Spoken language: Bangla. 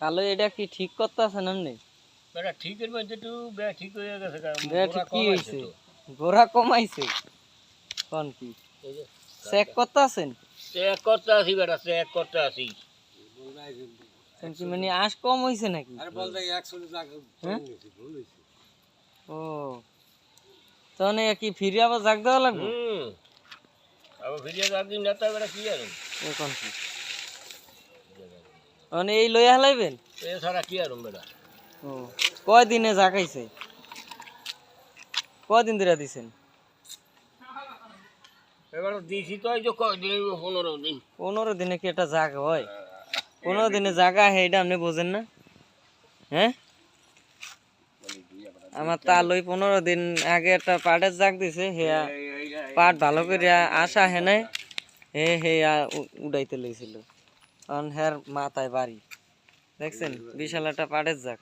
কালো এটা কি ঠিক করতে আছেন আপনি? বেটা ঠিকের মধ্যে একটু বেটা ঠিক হয়ে গেছে বেটা ঠিক কি হয়েছে। গোড়া কমাইছে? কোন কি? চেক করতে আছেন চেক করতে আসি বেটা চেক করতে কোন কি মানে আশ কম হয়েছে নাকি? হ্যাঁ? ও। তাহলে কি ফিরে আবার জাগ দেওয়া লাগবে? হুম। আবার ফিরিয়ে যাক দিন নেতা বেটা কি জানেন? এখন কি? মানে এই লইয়া হালাইবেন? এছাড়া কি আর বেটা ও কয় দিনে জাগাইছে কয়দিন ধরে দিছেন? এবার দিছি তো এই যে কয়দিন পনেরো দিন। পনেরো দিনে কি একটা জাগা হয়? পনেরো দিনে জাগা হয় এটা আপনি বোঝেন না? হ্যাঁ? আমার তা লই পনেরো দিন আগে একটা পাটের জাগ দিছে হেয়া পাট ভালো করে আসা হে নাই হে হে উড়াইতে লইছিল। কারণ হের মাথায় বাড়ি। দেখছেন? বিশাল একটা পাটের জাগ।